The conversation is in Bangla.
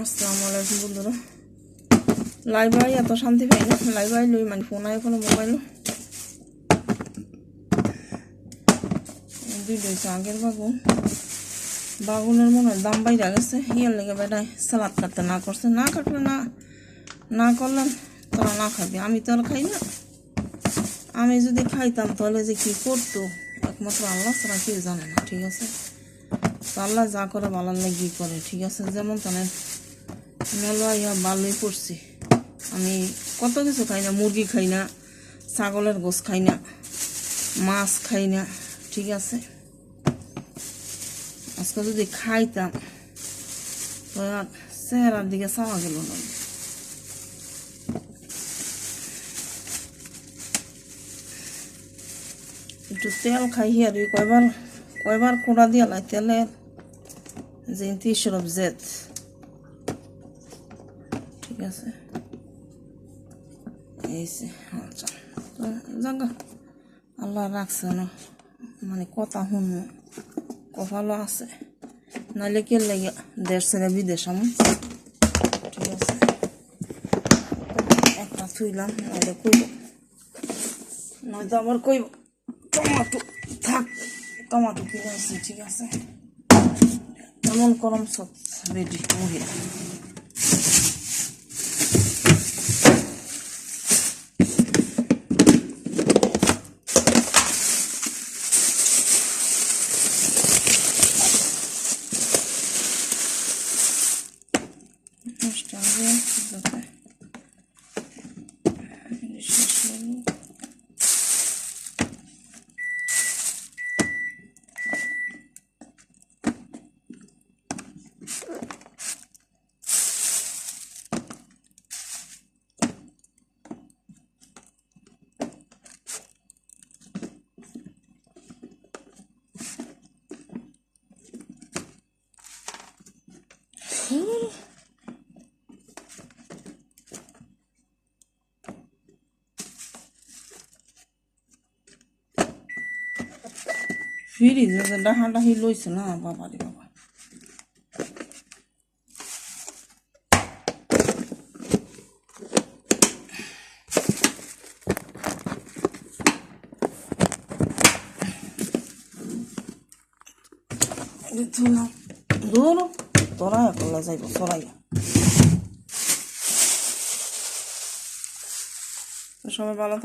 আসসালামু আলাইকুম বন্ধুরা। লাইভ আই এত শান্তি পাই না। লাইভ আই লই মানে। ফোন আয় কোনো মোবাইল ভিডিও আগের বাগুন বাগুনের মনে হয় দাম বাইরে গেছে। ইয়ার লেগে বেটায় সালাদ কাটতে না করছে। না কাটলে না না করলেন তোরা না খাবি। আমি তো আর খাই না। আমি যদি খাইতাম, তাহলে যে কি করতো? একমাত্র আল্লাহ ছাড়া কেউ জানে না, ঠিক আছে? আল্লাহ যা করে ভালো লাগি করে, ঠিক আছে? যেমন তাদের মেলা ইয়া ভালোই পড়ছি। আমি কত কিছু খাই না, মুরগি খাই না, ছাগলের গোস খাই না, মাছ খাই না, ঠিক আছে? আজকে যদি খাইতাম, তো চেহারার দিকে চাওয়া গেল না। একটু তেল খাই আর কয়বার কয়বার কোড়া দিয়ে লাই তেলের যে সরব জেদ। আছে এই আচ্ছা জাগা আল্লাহ রাখছে না মানে কথা শুনু কপালও আছে নাহলে কে লাগে দেশ ছেড়ে বিদেশ আমি ঠিক আছে একটা থুইলাম নাহলে কইব নয়তো আবার কইব টমাটো থাক টমাটো কিনে আসছি ঠিক আছে এমন করম সব রেডি মহিলা Dobrze, dobra. ফিরিজে যে ডাহা ডাহি লইছে না, বাবা রে বাবা। দূর তোরা একলা যাইব, সরাইয়া। সবাই ভালো